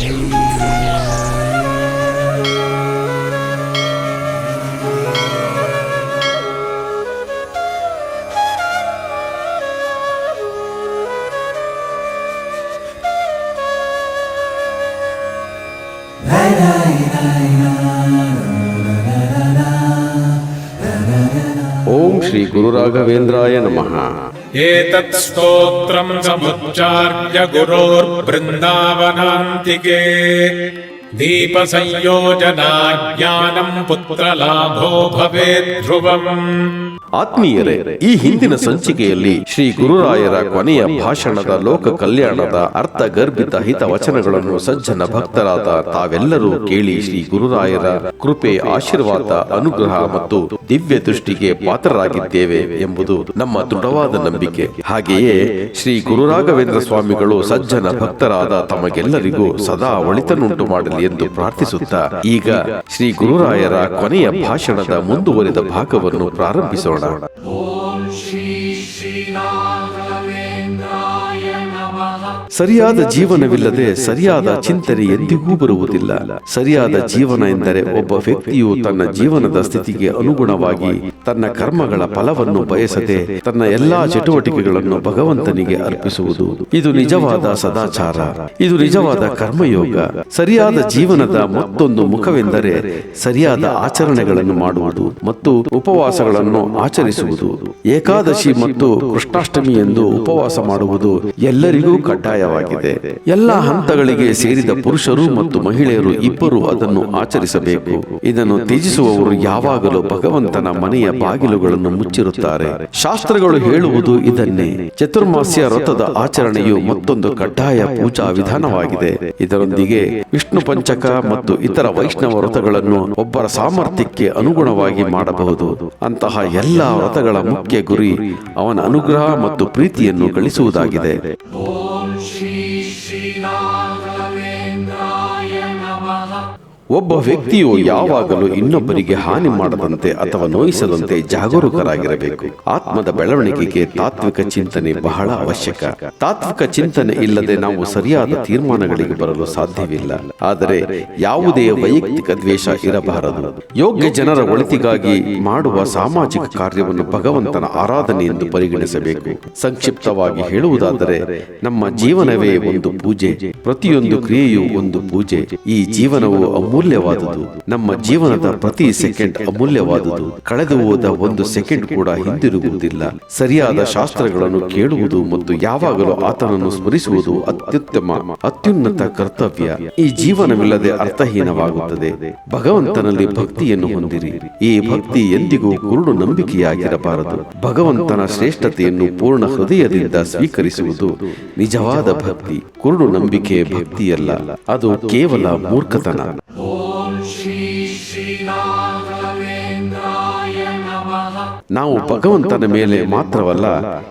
Bye. गुरुराघवेन्द्राय नमः एतत् स्तोत्रम् समुच्चार्य गुरोर्बृन्दावनान्तिके दीपसंयोजनाज्ञानम् पुत्रलाभो भवेत् ध्रुवम् ಆತ್ಮೀಯರೇ ಈ ಹಿಂದಿನ ಸಂಚಿಕೆಯಲ್ಲಿ ಶ್ರೀ ಗುರುರಾಯರ ಕೊನೆಯ ಭಾಷಣದ ಲೋಕ ಕಲ್ಯಾಣದ ಅರ್ಥ ಗರ್ಭಿತ ಹಿತ ವಚನಗಳನ್ನು ಸಜ್ಜನ ಭಕ್ತರಾದ ತಾವೆಲ್ಲರೂ ಕೇಳಿ ಶ್ರೀ ಗುರುರಾಯರ ಕೃಪೆ ಆಶೀರ್ವಾದ ಅನುಗ್ರಹ ಮತ್ತು ದಿವ್ಯ ದೃಷ್ಟಿಗೆ ಪಾತ್ರರಾಗಿದ್ದೇವೆ ಎಂಬುದು ನಮ್ಮ ದೃಢವಾದ ನಂಬಿಕೆ. ಹಾಗೆಯೇ ಶ್ರೀ ಗುರುರಾಘವೇಂದ್ರ ಸ್ವಾಮಿಗಳು ಸಜ್ಜನ ಭಕ್ತರಾದ ತಮಗೆಲ್ಲರಿಗೂ ಸದಾ ಒಳಿತನುಂಟು ಮಾಡಲಿ ಎಂದು ಪ್ರಾರ್ಥಿಸುತ್ತಾ ಈಗ ಶ್ರೀ ಗುರುರಾಯರ ಕೊನೆಯ ಭಾಷಣದ ಮುಂದುವರಿದ ಭಾಗವನ್ನು ಪ್ರಾರಂಭಿಸೋಣ. ಎಪಿಸೋಡ ಓಂ ಶ್ರೀ ಶ್ರೀರಾಮ ಸರಿಯಾದ ಜೀವನವಿಲ್ಲದೆ ಸರಿಯಾದ ಚಿಂತನೆ ಎಂದಿಗೂ ಬರುವುದಿಲ್ಲ. ಸರಿಯಾದ ಜೀವನ ಎಂದರೆ ಒಬ್ಬ ವ್ಯಕ್ತಿಯು ತನ್ನ ಜೀವನದ ಸ್ಥಿತಿಗೆ ಅನುಗುಣವಾಗಿ ತನ್ನ ಕರ್ಮಗಳ ಫಲವನ್ನು ಬಯಸದೆ ತನ್ನ ಎಲ್ಲಾ ಚಟುವಟಿಕೆಗಳನ್ನು ಭಗವಂತನಿಗೆ ಅರ್ಪಿಸುವುದು. ಇದು ನಿಜವಾದ ಸದಾಚಾರ. ಇದು ನಿಜವಾದ ಕರ್ಮಯೋಗ. ಸರಿಯಾದ ಜೀವನದ ಮತ್ತೊಂದು ಮುಖವೆಂದರೆ ಸರಿಯಾದ ಆಚರಣೆಗಳನ್ನು ಮಾಡುವುದು ಮತ್ತು ಉಪವಾಸಗಳನ್ನು ಆಚರಿಸುವುದು. ಏಕಾದಶಿ ಮತ್ತು ಕೃಷ್ಣಾಷ್ಟಮಿ ಎಂದು ಉಪವಾಸ ಮಾಡುವುದು ಎಲ್ಲರಿಗೂ ಕಡ್ಡಾಯವಾಗಿದೆ ಎಲ್ಲ ಹಂತಗಳಿಗೆ ಸೇರಿದ ಪುರುಷರು ಮತ್ತು ಮಹಿಳೆಯರು ಇಬ್ಬರು ಅದನ್ನು ಆಚರಿಸಬೇಕು. ಇದನ್ನು ತ್ಯಜಿಸುವವರು ಯಾವಾಗಲೂ ಭಗವಂತನ ಮನೆಯ ಬಾಗಿಲುಗಳನ್ನು ಮುಚ್ಚಿರುತ್ತಾರೆ. ಶಾಸ್ತ್ರಗಳು ಹೇಳುವುದು ಇದನ್ನೇ. ಚತುರ್ಮಾಸ್ಯ ವ್ರತದ ಆಚರಣೆಯು ಮತ್ತೊಂದು ಕಡ್ಡಾಯ ಪೂಜಾ ವಿಧಾನವಾಗಿದೆ. ಇದರೊಂದಿಗೆ ವಿಷ್ಣು ಪಂಚಕ ಮತ್ತು ಇತರ ವೈಷ್ಣವ ವ್ರತಗಳನ್ನು ಒಬ್ಬರ ಸಾಮರ್ಥ್ಯಕ್ಕೆ ಅನುಗುಣವಾಗಿ ಮಾಡಬಹುದು. ಅಂತಹ ಎಲ್ಲಾ ವ್ರತಗಳ ಮುಖ್ಯ ಗುರಿ ಅವನ ಅನುಗ್ರಹ ಮತ್ತು ಪ್ರೀತಿಯನ್ನು ಗಳಿಸುವುದಾಗಿದೆ. ಒಬ್ಬ ವ್ಯಕ್ತಿಯು ಯಾವಾಗಲೂ ಇನ್ನೊಬ್ಬರಿಗೆ ಹಾನಿ ಮಾಡದಂತೆ ಅಥವಾ ನೋಯಿಸದಂತೆ ಜಾಗರೂಕರಾಗಿರಬೇಕು. ಆತ್ಮದ ಬೆಳವಣಿಗೆಗೆ ತಾತ್ವಿಕ ಚಿಂತನೆ ಬಹಳ ಅವಶ್ಯಕ. ತಾತ್ವಿಕ ಚಿಂತನೆ ಇಲ್ಲದೆ ನಾವು ಸರಿಯಾದ ತೀರ್ಮಾನಗಳಿಗೆ ಬರಲು ಸಾಧ್ಯವಿಲ್ಲ. ಆದರೆ ಯಾವುದೇ ವೈಯಕ್ತಿಕ ದ್ವೇಷ ಇರಬಾರದು. ಯೋಗ್ಯ ಜನರ ಒಳಿತಿಗಾಗಿ ಮಾಡುವ ಸಾಮಾಜಿಕ ಕಾರ್ಯವನ್ನು ಭಗವಂತನ ಆರಾಧನೆ ಎಂದು ಪರಿಗಣಿಸಬೇಕು. ಸಂಕ್ಷಿಪ್ತವಾಗಿ ಹೇಳುವುದಾದರೆ, ನಮ್ಮ ಜೀವನವೇ ಒಂದು ಪೂಜೆ. ಪ್ರತಿಯೊಂದು ಕ್ರಿಯೆಯು ಒಂದು ಪೂಜೆ. ಈ ಜೀವನವು ಅಮೂಲ್ಯವಾದುದು ನಮ್ಮ ಜೀವನದ ಪ್ರತಿ ಸೆಕೆಂಡ್ ಅಮೂಲ್ಯವಾದುದು ಕಳೆದು ಹೋದ ಒಂದು ಸೆಕೆಂಡ್ ಕೂಡ ಹಿಂದಿರುಗುವುದಿಲ್ಲ. ಸರಿಯಾದ ಶಾಸ್ತ್ರಗಳನ್ನು ಕೇಳುವುದು ಮತ್ತು ಯಾವಾಗಲೂ ಆತನನ್ನು ಸ್ಮರಿಸುವುದು ಅತ್ಯುತ್ತಮ ಅತ್ಯುನ್ನತ ಕರ್ತವ್ಯ. ಈ ಜೀವನವಿಲ್ಲದೆ ಅರ್ಥಹೀನವಾಗುತ್ತದೆ. ಭಗವಂತನಲ್ಲಿ ಭಕ್ತಿಯನ್ನು ಹೊಂದಿರಿ. ಈ ಭಕ್ತಿ ಎಂದಿಗೂ ಕುರುಡು ನಂಬಿಕೆಯಾಗಿರಬಾರದು. ಭಗವಂತನ ಶ್ರೇಷ್ಠತೆಯನ್ನು ಪೂರ್ಣ ಹೃದಯದಿಂದ ಸ್ವೀಕರಿಸುವುದು ನಿಜವಾದ ಭಕ್ತಿ. ಕುರುಡು ನಂಬಿಕೆ ಭಕ್ತಿಯಲ್ಲ. ಅದು ಕೇವಲ ಮೂರ್ಖತನ. ನಾವು ಭಗವಂತನ ಮೇಲೆ ಮಾತ್ರವಲ್ಲ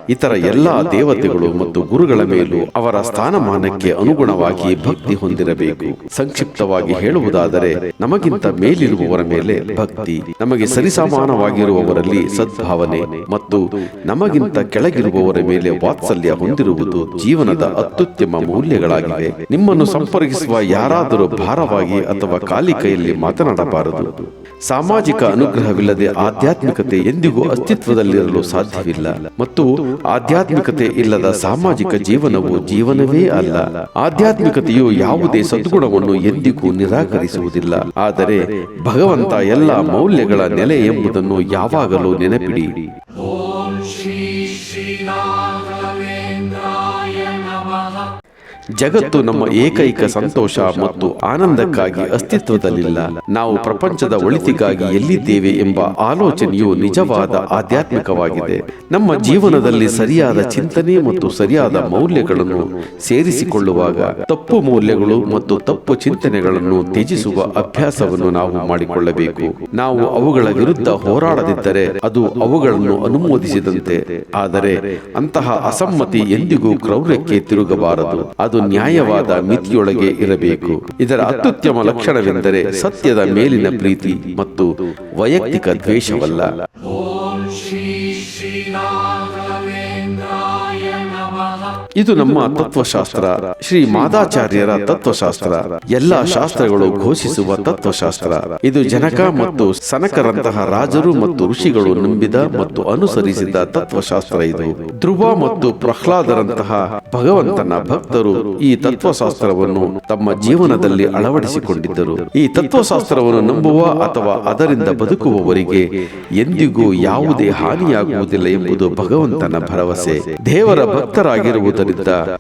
ಇತರ ಎಲ್ಲಾ ದೇವತೆಗಳು ಮತ್ತು ಗುರುಗಳ ಮೇಲೂ ಅವರ ಸ್ಥಾನಮಾನಕ್ಕೆ ಅನುಗುಣವಾಗಿ ಭಕ್ತಿ ಹೊಂದಿರಬೇಕು. ಸಂಕ್ಷಿಪ್ತವಾಗಿ ಹೇಳುವುದಾದರೆ ನಮಗಿಂತ ಮೇಲಿರುವವರ ಮೇಲೆ ಭಕ್ತಿ ನಮಗೆ ಸರಿಸಮಾನವಾಗಿರುವವರಲ್ಲಿ ಸದ್ಭಾವನೆ ಮತ್ತು ನಮಗಿಂತ ಕೆಳಗಿರುವವರ ಮೇಲೆ ವಾತ್ಸಲ್ಯ ಹೊಂದಿರುವುದು ಜೀವನದ ಅತ್ಯುತ್ತಮ ಮೌಲ್ಯಗಳಾಗಿವೆ. ನಿಮ್ಮನ್ನು ಸಂಪರ್ಕಿಸುವ ಯಾರಾದರೂ ಭಾರವಾಗಿ ಅಥವಾ ಕಾಲಿಕೈಯಲ್ಲಿ ಮಾತನಾಡಬಾರದು. ಸಾಮಾಜಿಕ ಅನುಗ್ರಹವಿಲ್ಲದೆ ಆಧ್ಯಾತ್ಮಿಕತೆ ಎಂದಿಗೂ ಅಸ್ತಿತ್ವದಲ್ಲಿರಲು ಸಾಧ್ಯವಿಲ್ಲ. ಮತ್ತು ಆಧ್ಯಾತ್ಮಿಕತೆ ಇಲ್ಲದ ಸಾಮಾಜಿಕ ಜೀವನವು ಜೀವನವೇ ಅಲ್ಲ. ಆಧ್ಯಾತ್ಮಿಕತೆಯು ಯಾವುದೇ ಸದ್ಗುಣವನ್ನು ಎಂದಿಗೂ ನಿರಾಕರಿಸುವುದಿಲ್ಲ. ಆದರೆ ಭಗವಂತ ಎಲ್ಲ ಮೌಲ್ಯಗಳ ನೆಲೆ ಎಂಬುದನ್ನು ಯಾವಾಗಲೂ ನೆನಪಿಡಿ. ಜಗತ್ತು ನಮ್ಮ ಏಕೈಕ ಸಂತೋಷ ಮತ್ತು ಆನಂದಕ್ಕಾಗಿ ಅಸ್ತಿತ್ವದಲ್ಲಿಲ್ಲ. ನಾವು ಪ್ರಪಂಚದ ಒಳಿತಿಗಾಗಿ ಎಲ್ಲಿದ್ದೇವೆ ಎಂಬ ಆಲೋಚನೆಯು ನಿಜವಾದ ಆಧ್ಯಾತ್ಮಿಕವಾಗಿದೆ. ನಮ್ಮ ಜೀವನದಲ್ಲಿ ಸರಿಯಾದ ಚಿಂತನೆ ಮತ್ತು ಸರಿಯಾದ ಮೌಲ್ಯಗಳನ್ನು ಸೇರಿಸಿಕೊಳ್ಳುವಾಗ ತಪ್ಪು ಮೌಲ್ಯಗಳು ಮತ್ತು ತಪ್ಪು ಚಿಂತನೆಗಳನ್ನು ತ್ಯಜಿಸುವ ಅಭ್ಯಾಸವನ್ನು ನಾವು ಮಾಡಿಕೊಳ್ಳಬೇಕು. ನಾವು ಅವುಗಳ ವಿರುದ್ಧ ಹೋರಾಡದಿದ್ದರೆ ಅದು ಅವುಗಳನ್ನು ಅನುಮೋದಿಸಿದಂತೆ. ಆದರೆ ಅಂತಹ ಅಸಮ್ಮತಿ ಎಂದಿಗೂ ಕ್ರೌರ್ಯಕ್ಕೆ ತಿರುಗಬಾರದು. ಅದು ನ್ಯಾಯವಾದ ಮಿತಿಯೊಳಗೆ ಇರಬೇಕು. ಇದರ ಅತ್ಯುತ್ತಮ ಲಕ್ಷಣವೆಂದರೆ ಸತ್ಯದ ಮೇಲಿನ ಪ್ರೀತಿ ಮತ್ತು ವೈಯಕ್ತಿಕ ದ್ವೇಷವಲ್ಲ. ಇದು ನಮ್ಮ ತತ್ವಶಾಸ್ತ್ರ. ಶ್ರೀ ಮಾದಾಚಾರ್ಯರ ತತ್ವಶಾಸ್ತ್ರ. ಎಲ್ಲಾ ಶಾಸ್ತ್ರಗಳು ಘೋಷಿಸುವ ತತ್ವಶಾಸ್ತ್ರ. ಇದು ಜನಕ ಮತ್ತು ಸನಕರಂತಹ ರಾಜರು ಮತ್ತು ಋಷಿಗಳು ನಂಬಿದ ಮತ್ತು ಅನುಸರಿಸಿದ ತತ್ವಶಾಸ್ತ್ರ ಇದು. ಧ್ರುವ ಮತ್ತು ಪ್ರಹ್ಲಾದರಂತಹ ಭಗವಂತನ ಭಕ್ತರು ಈ ತತ್ವಶಾಸ್ತ್ರವನ್ನು ತಮ್ಮ ಜೀವನದಲ್ಲಿ ಅಳವಡಿಸಿಕೊಂಡಿದ್ದರು. ಈ ತತ್ವಶಾಸ್ತ್ರವನ್ನು ನಂಬುವ ಅಥವಾ ಅದರಿಂದ ಬದುಕುವವರಿಗೆ ಎಂದಿಗೂ ಯಾವುದೇ ಹಾನಿಯಾಗುವುದಿಲ್ಲ ಎಂಬುದು ಭಗವಂತನ ಭರವಸೆ. ದೇವರ ಭಕ್ತರಾಗಿರುವುದರಿಂದ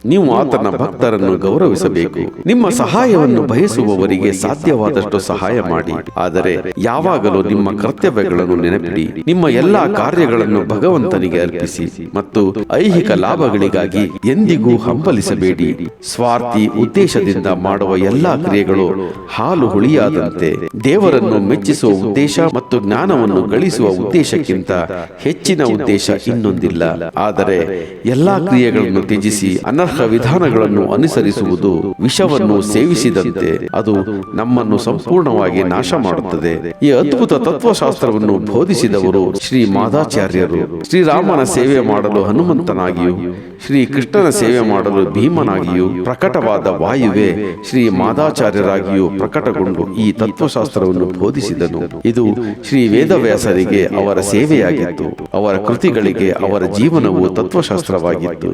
ನೀವು ಆತನ ಭಕ್ತರನ್ನು ಗೌರವಿಸಬೇಕು. ನಿಮ್ಮ ಸಹಾಯವನ್ನು ಬಯಸುವವರಿಗೆ ಸಾಧ್ಯವಾದಷ್ಟು ಸಹಾಯ ಮಾಡಿ. ಆದರೆ ಯಾವಾಗಲೂ ನಿಮ್ಮ ಕರ್ತವ್ಯಗಳನ್ನು ನೆನಪಿಡಿ. ನಿಮ್ಮ ಎಲ್ಲಾ ಕಾರ್ಯಗಳನ್ನು ಭಗವಂತನಿಗೆ ಅರ್ಪಿಸಿ ಮತ್ತು ಐಹಿಕ ಲಾಭಗಳಿಗಾಗಿ ಎಂದಿಗೂ ಹಂಬಲಿಸಬೇಡಿ. ಸ್ವಾರ್ಥಿ ಉದ್ದೇಶದಿಂದ ಮಾಡುವ ಎಲ್ಲಾ ಕ್ರಿಯೆಗಳು ಹಾಲು ಹುಳಿಯಾದಂತೆ. ದೇವರನ್ನು ಮೆಚ್ಚಿಸುವ ಉದ್ದೇಶ ಮತ್ತು ಜ್ಞಾನವನ್ನು ಗಳಿಸುವ ಉದ್ದೇಶಕ್ಕಿಂತ ಹೆಚ್ಚಿನ ಉದ್ದೇಶ ಇನ್ನೊಂದಿಲ್ಲ. ಆದರೆ ಎಲ್ಲಾ ಕ್ರಿಯೆಗಳನ್ನು ತ್ಯಜಿಸಿ ಅನರ್ಹ ವಿಧಾನಗಳನ್ನು ಅನುಸರಿಸುವುದು ವಿಷವನ್ನು ಸೇವಿಸಿದಂತೆ ಅದು ನಮ್ಮನ್ನು ಸಂಪೂರ್ಣವಾಗಿ ನಾಶ ಮಾಡುತ್ತದೆ. ಈ ಅದ್ಭುತ ತತ್ವಶಾಸ್ತ್ರವನ್ನು ಬೋಧಿಸಿದವರು ಶ್ರೀ ಮಾದಾಚಾರ್ಯರು. ಶ್ರೀರಾಮನ ಸೇವೆ ಮಾಡಲು ಹನುಮಂತನಾಗಿಯೂ, ಶ್ರೀ ಕೃಷ್ಣನ ಸೇವೆ ಮಾಡಲು ಭೀಮನಾಗಿಯೂ ಪ್ರಕಟವಾದ ವಾಯುವೆ ಶ್ರೀ ಮಾದಾಚಾರ್ಯರಾಗಿಯೂ ಪ್ರಕಟಗೊಂಡು ಈ ತತ್ವಶಾಸ್ತ್ರವನ್ನು ಬೋಧಿಸಿದನು. ಇದು ಶ್ರೀ ವೇದವ್ಯಾಸರಿಗೆ ಅವರ ಸೇವೆಯಾಗಿತ್ತು. ಅವರ ಕೃತಿಗಳಿಗೆ ಅವರ ಜೀವನವು ತತ್ವಶಾಸ್ತ್ರವಾಗಿತ್ತು.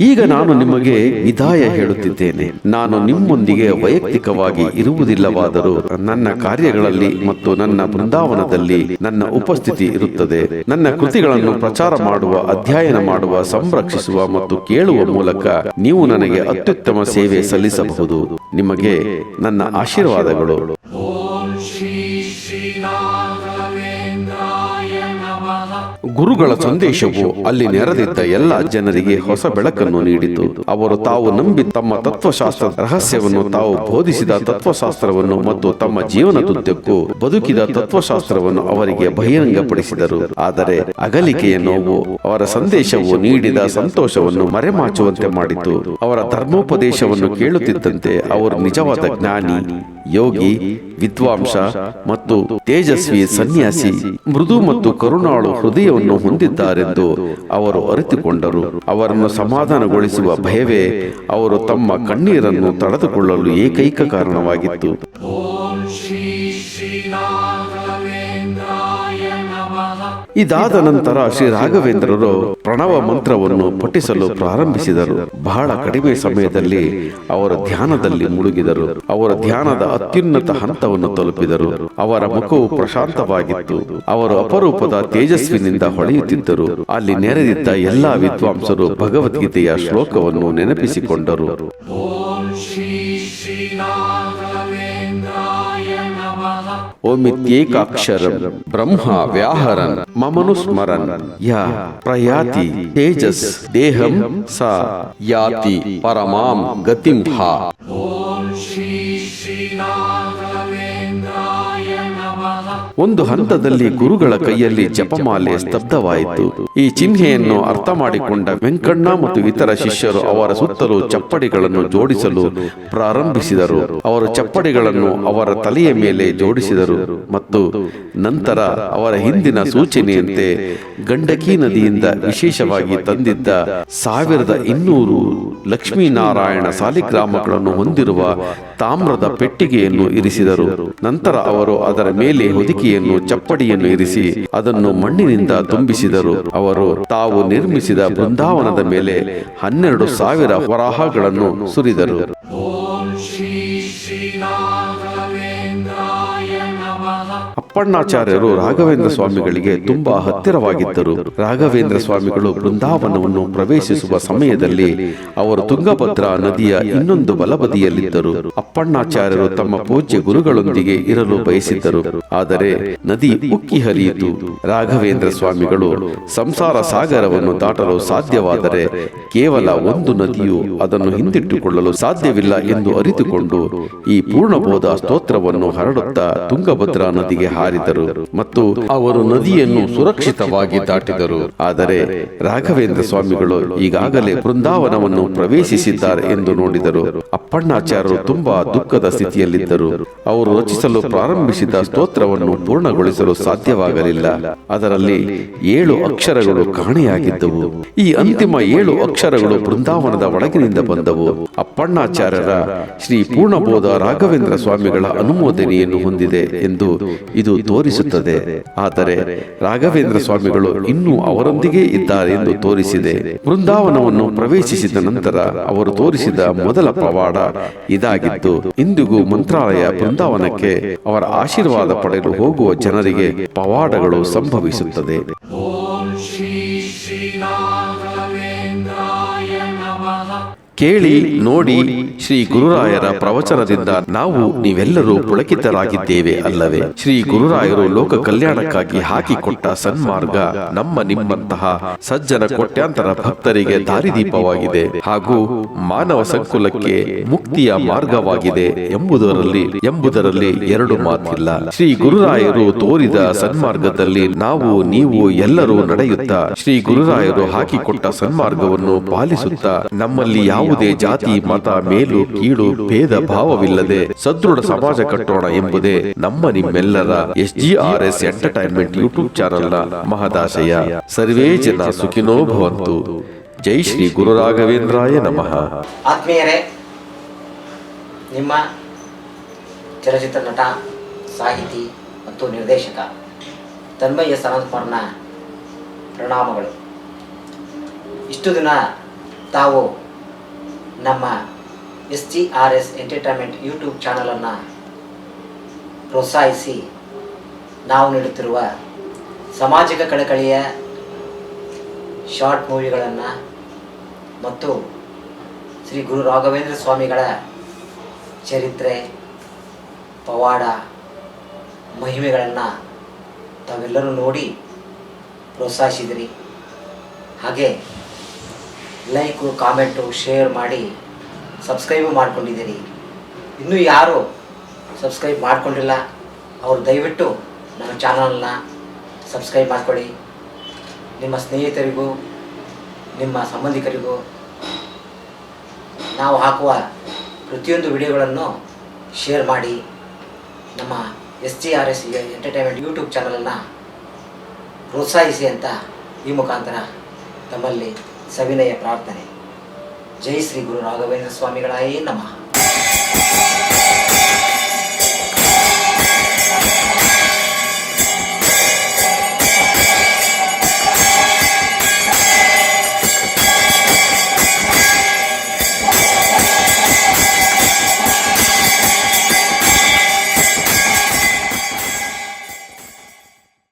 ಈಗ ನಾನು ನಿಮಗೆ ವಿದಾಯ ಹೇಳುತ್ತಿದ್ದೇನೆ. ನಾನು ನಿಮ್ಮೊಂದಿಗೆ ವೈಯಕ್ತಿಕವಾಗಿ ಇರುವುದಿಲ್ಲವಾದರೂ ನನ್ನ ಕಾರ್ಯಗಳಲ್ಲಿ ಮತ್ತು ನನ್ನ ಬೃಂದಾವನದಲ್ಲಿ ನನ್ನ ಉಪಸ್ಥಿತಿ ಇರುತ್ತದೆ. ನನ್ನ ಕೃತಿಗಳನ್ನು ಪ್ರಚಾರ ಮಾಡುವ, ಅಧ್ಯಯನ ಮಾಡುವ, ಸಂರಕ್ಷಿಸುವ ಮತ್ತು ಕೇಳುವ ಮೂಲಕ ನೀವು ನನಗೆ ಅತ್ಯುತ್ತಮ ಸೇವೆ ಸಲ್ಲಿಸಬಹುದು. ನಿಮಗೆ ನನ್ನ ಆಶೀರ್ವಾದಗಳು. ಗುರುಗಳ ಸಂದೇಶವು ಅಲ್ಲಿ ನೆರೆದಿದ್ದ ಎಲ್ಲ ಜನರಿಗೆ ಹೊಸ ಬೆಳಕನ್ನು ನೀಡಿತು. ಅವರು ತಾವು ನಂಬಿ ತಮ್ಮ ತತ್ವಶಾಸ್ತ್ರ ರಹಸ್ಯವನ್ನು ತಾವು ಬೋಧಿಸಿದ ತತ್ವಶಾಸ್ತ್ರವನ್ನು ಮತ್ತು ತಮ್ಮ ಜೀವನದುದ್ದಕ್ಕೂ ಬದುಕಿದ ತತ್ವಶಾಸ್ತ್ರವನ್ನು ಅವರಿಗೆ ಬಹಿರಂಗಪಡಿಸಿದರು. ಆದರೆ ಅಗಲಿಕೆಯ ನೋವು ಅವರ ಸಂದೇಶವು ನೀಡಿದ ಸಂತೋಷವನ್ನು ಮರೆಮಾಚುವಂತೆ ಮಾಡಿತು. ಅವರ ಧರ್ಮೋಪದೇಶವನ್ನು ಕೇಳುತ್ತಿದ್ದಂತೆ ಅವರು ನಿಜವಾದ ಜ್ಞಾನಿ. ಯೋಗಿ, ವಿದ್ವಾಂಸ ಮತ್ತು ತೇಜಸ್ವಿ ಸನ್ಯಾಸಿ, ಮೃದು ಮತ್ತು ಕರುಣಾಳು ಹೃದಯವನ್ನು ಹೊಂದಿದ್ದಾರೆಂದು ಅವರು ಅರಿತುಕೊಂಡರು. ಅವರನ್ನು ಸಮಾಧಾನಗೊಳಿಸುವ ಭಯವೇ ಅವರು ತಮ್ಮ ಕಣ್ಣೀರನ್ನು ತಡೆದುಕೊಳ್ಳಲು ಏಕೈಕ ಕಾರಣವಾಗಿತ್ತು. ಇದಾದ ನಂತರ ಶ್ರೀ ರಾಘವೇಂದ್ರರು ಪ್ರಣವ ಮಂತ್ರವನ್ನು ಪಠಿಸಲು ಪ್ರಾರಂಭಿಸಿದರು. ಬಹಳ ಕಡಿಮೆ ಸಮಯದಲ್ಲಿ ಅವರ ಧ್ಯಾನದಲ್ಲಿ ಮುಳುಗಿದರು. ಅವರ ಧ್ಯಾನದ ಅತ್ಯುನ್ನತ ಹಂತವನ್ನು ತಲುಪಿದರು. ಅವರ ಮುಖವು ಪ್ರಶಾಂತವಾಗಿತ್ತು. ಅವರು ಅಪರೂಪದ ತೇಜಸ್ವಿನಿಂದ ಹೊಳೆಯುತ್ತಿದ್ದರು. ಅಲ್ಲಿ ನೆರೆದಿದ್ದ ಎಲ್ಲಾ ವಿದ್ವಾಂಸರು ಭಗವದ್ಗೀತೆಯ ಶ್ಲೋಕವನ್ನು ನೆನಪಿಸಿಕೊಂಡರು. ओमित्येकाक्षर ब्रह्म व्याहरन् ममनु या प्रयाति तेजस देहम सा याति परमां गतिं हा ಒಂದು ಹಂತದಲ್ಲಿ ಗುರುಗಳ ಕೈಯಲ್ಲಿ ಜಪಮಾಲೆ ಸ್ತಬ್ಧವಾಯಿತು. ಈ ಚಿಹ್ನೆಯನ್ನು ಅರ್ಥ ಮಾಡಿಕೊಂಡ ವೆಂಕಣ್ಣ ಮತ್ತು ಇತರ ಶಿಷ್ಯರು ಅವರ ಸುತ್ತಲೂ ಚಪ್ಪಡಿಗಳನ್ನು ಜೋಡಿಸಲು ಪ್ರಾರಂಭಿಸಿದರು. ಅವರು ಚಪ್ಪಡಿಗಳನ್ನು ಅವರ ತಲೆಯ ಮೇಲೆ ಜೋಡಿಸಿದರು ಮತ್ತು ನಂತರ ಅವರ ಹಿಂದಿನ ಸೂಚನೆಯಂತೆ ಗಂಡಕಿ ನದಿಯಿಂದ ವಿಶೇಷವಾಗಿ ತಂದಿದ್ದ ಸಾವಿರದ ಇನ್ನೂರು ಲಕ್ಷ್ಮೀನಾರಾಯಣ ಸಾಲಿಗ್ರಾಮಗಳನ್ನು ಹೊಂದಿರುವ ತಾಮ್ರದ ಪೆಟ್ಟಿಗೆಯನ್ನು ಇರಿಸಿದರು. ನಂತರ ಅವರು ಅದರ ಮೇಲೆ ಹೊದಿಕೆಯನ್ನು ಚಪ್ಪಡಿಯನ್ನು ಇರಿಸಿ ಅದನ್ನು ಮಣ್ಣಿನಿಂದ ತುಂಬಿಸಿದರು. ಅವರು ತಾವು ನಿರ್ಮಿಸಿದ ಬೃಂದಾವನದ ಮೇಲೆ ಹನ್ನೆರಡು ಸಾವಿರ ವರಾಹಗಳನ್ನು ಸುರಿದರು. ಅಪ್ಪಣ್ಣಾಚಾರ್ಯರು ರಾಘವೇಂದ್ರ ಸ್ವಾಮಿಗಳಿಗೆ ತುಂಬಾ ಹತ್ತಿರವಾಗಿದ್ದರು. ರಾಘವೇಂದ್ರ ಸ್ವಾಮಿಗಳು ಬೃಂದಾವನವನ್ನು ಪ್ರವೇಶಿಸುವ ಸಮಯದಲ್ಲಿ ಅವರು ತುಂಗಭದ್ರಾ ನದಿಯ ಇನ್ನೊಂದು ಬಲಬದಿಯಲ್ಲಿದ್ದರು. ಅಪ್ಪಣ್ಣಾಚಾರ್ಯರು ತಮ್ಮ ಪೂಜ್ಯ ಗುರುಗಳೊಂದಿಗೆ ಇರಲು ಬಯಸಿದ್ದರು. ಆದರೆ ನದಿ ಉಕ್ಕಿ ಹರಿಯಿತು. ರಾಘವೇಂದ್ರ ಸ್ವಾಮಿಗಳು ಸಂಸಾರ ಸಾಗರವನ್ನು ದಾಟಲು ಸಾಧ್ಯವಾದರೆ ಕೇವಲ ಒಂದು ನದಿಯು ಅದನ್ನು ಹಿಂದಿಟ್ಟುಕೊಳ್ಳಲು ಸಾಧ್ಯವಿಲ್ಲ ಎಂದು ಅರಿತುಕೊಂಡು ಈ ಪೂರ್ಣಬೋಧ ಸ್ತೋತ್ರವನ್ನು ಹರಡುತ್ತಾ ತುಂಗಭದ್ರಾ ನದಿಗೆ ಹಾರಿದರು ಮತ್ತು ಅವರು ನದಿಯನ್ನು ಸುರಕ್ಷಿತವಾಗಿ ದಾಟಿದರು. ಆದರೆ ರಾಘವೇಂದ್ರ ಸ್ವಾಮಿಗಳು ಈಗಾಗಲೇ ಬೃಂದಾವನವನ್ನು ಪ್ರವೇಶಿಸಿದ್ದಾರೆ ಎಂದು ನೋಡಿದರು. ಅಪ್ಪಣ್ಣಾಚಾರ್ಯರು ತುಂಬಾ ದುಃಖದ ಸ್ಥಿತಿಯಲ್ಲಿದ್ದರು. ಅವರು ರಚಿಸಲು ಪ್ರಾರಂಭಿಸಿದ ಸ್ತೋತ್ರವನ್ನು ಪೂರ್ಣಗೊಳಿಸಲು ಸಾಧ್ಯವಾಗಲಿಲ್ಲ. ಅದರಲ್ಲಿ ಏಳು ಅಕ್ಷರಗಳು ಕಾಣೆಯಾಗಿದ್ದವು. ಈ ಅಂತಿಮ ಏಳು ಅಕ್ಷರಗಳು ಬೃಂದಾವನದ ಒಳಗಿನಿಂದ ಬಂದವು. ಅಪ್ಪಣ್ಣಾಚಾರ್ಯರ ಶ್ರೀ ಪೂರ್ಣಬೋಧ ರಾಘವೇಂದ್ರ ಸ್ವಾಮಿಗಳ ಅನುಮೋದನೆಯನ್ನು ಹೊಂದಿದೆ ಎಂದು ಇದು ತೋರಿಸುತ್ತದೆ. ಆದರೆ ರಾಘವೇಂದ್ರ ಸ್ವಾಮಿಗಳು ಇನ್ನೂ ಅವರೊಂದಿಗೆ ಇದ್ದಾರೆ ಎಂದು ತೋರಿಸಿದೆ. ಬೃಂದಾವನವನ್ನು ಪ್ರವೇಶಿಸಿದ ನಂತರ ಅವರು ತೋರಿಸಿದ ಮೊದಲ ಪವಾಡ ಇದಾಗಿದ್ದು, ಇಂದಿಗೂ ಮಂತ್ರಾಲಯ ಬೃಂದಾವನಕ್ಕೆ ಅವರ ಆಶೀರ್ವಾದ ಪಡೆಯಲು ಹೋಗುವ ಜನರಿಗೆ ಪವಾಡಗಳು ಸಂಭವಿಸುತ್ತದೆ. ಕೇಳಿ ನೋಡಿ ಶ್ರೀ ಗುರುರಾಯರ ಪ್ರವಚನದಿಂದ ನಾವು ನೀವೆಲ್ಲರೂ ಪುಳಕಿತರಾಗಿದ್ದೇವೆ ಅಲ್ಲವೇ? ಶ್ರೀ ಗುರುರಾಯರು ಲೋಕ ಕಲ್ಯಾಣಕ್ಕಾಗಿ ಹಾಕಿಕೊಟ್ಟ ಸನ್ಮಾರ್ಗ ನಮ್ಮ ನಿಮ್ಮಂತಹ ಸಜ್ಜನ ಕೋಟ್ಯಾಂತರ ಭಕ್ತರಿಗೆ ದಾರಿದೀಪವಾಗಿದೆ ಹಾಗೂ ಮಾನವ ಸಂಕುಲಕ್ಕೆ ಮುಕ್ತಿಯ ಮಾರ್ಗವಾಗಿದೆ ಎಂಬುದರಲ್ಲಿ ಎಂಬುದರಲ್ಲಿ ಎರಡು ಮಾತಿಲ್ಲ. ಶ್ರೀ ಗುರುರಾಯರು ತೋರಿದ ಸನ್ಮಾರ್ಗದಲ್ಲಿ ನಾವು ನೀವು ಎಲ್ಲರೂ ನಡೆಯುತ್ತಾ ಶ್ರೀ ಗುರುರಾಯರು ಹಾಕಿಕೊಟ್ಟ ಸನ್ಮಾರ್ಗವನ್ನು ಪಾಲಿಸುತ್ತಾ ನಮ್ಮಲ್ಲಿ ಯಾವುದೇ ಜಾತಿ, ಮತ, ಮೇಲು, ಕೀಳು, ಭೇದ ಭಾವವಿಲ್ಲದೆ ಸದೃಢ ಸಮಾಜ ಕಟ್ಟೋಣ ಎಂಬುದೇ ನಮ್ಮ ನಿಮ್ಮೆಲ್ಲರ S G R S entertainment YouTube ಚಾನೆಲ್ನ ಮಹದಾಶಯ ಸರ್ವೇ ಜನ ಸುಖಿನೋ ಭವಂತು. ಜೈ ಶ್ರೀ ಗುರು ರಾಘವೇಂದ್ರಾಯ ನಮಃ. ಆತ್ಮೀಯರೇ, ನಿಮ್ಮ ಚಲಚಿತ್ರ ನಟ, ಸಾಹಿತಿ ಮತ್ತು ನಿರ್ದೇಶಕ ತನ್ಮಯ್ಯ ಸನಂತಕುಮಾರ್ನ ಪ್ರಣಾಮಗಳು. ಇಷ್ಟು ದಿನ ತಾವು ನಮ್ಮ S G R S entertainment YouTube ಚಾನಲನ್ನು ಪ್ರೋತ್ಸಾಹಿಸಿ ನಾವು ನೀಡುತ್ತಿರುವ ಸಾಮಾಜಿಕ ಕಳಕಳಿಯ ಶಾರ್ಟ್ ಮೂವಿಗಳನ್ನು ಮತ್ತು ಶ್ರೀ ಗುರು ರಾಘವೇಂದ್ರ ಸ್ವಾಮಿಗಳ ಚರಿತ್ರೆ, ಪವಾಡ, ಮಹಿಮೆಗಳನ್ನು ತಾವೆಲ್ಲರೂ ನೋಡಿ ಪ್ರೋತ್ಸಾಹಿಸಿದಿರಿ. ಹಾಗೆ ಲೈಕು, ಕಾಮೆಂಟು, ಶೇರ್ ಮಾಡಿ ಸಬ್ಸ್ಕ್ರೈಬು ಮಾಡ್ಕೊಂಡಿದ್ದೀರಿ ಇನ್ನೂ ಯಾರು ಸಬ್ಸ್ಕ್ರೈಬ್ ಮಾಡ್ಕೊಂಡಿಲ್ಲ, ಅವರು ದಯವಿಟ್ಟು ನಮ್ಮ ಚಾನಲ್ನ ಸಬ್ಸ್ಕ್ರೈಬ್ ಮಾಡ್ಕೊಳ್ಳಿ. ನಿಮ್ಮ ಸ್ನೇಹಿತರಿಗೂ, ನಿಮ್ಮ ಸಂಬಂಧಿಕರಿಗೂ ನಾವು ಹಾಕುವ ಪ್ರತಿಯೊಂದು ವಿಡಿಯೋಗಳನ್ನು ಶೇರ್ ಮಾಡಿ. ನಮ್ಮ S G R S entertainment YouTube ಚಾನಲನ್ನು ಪ್ರೋತ್ಸಾಹಿಸಿ ಅಂತ ಈ ಮುಖಾಂತರ ತಮ್ಮಲ್ಲಿ ಸವಿನಯ ಪ್ರಾರ್ಥನೆ. ಜೈ ಶ್ರೀ ಗುರು ರಾಘವೇಂದ್ರ ಸ್ವಾಮಿಗಳಾಯೇ ನಮಃ.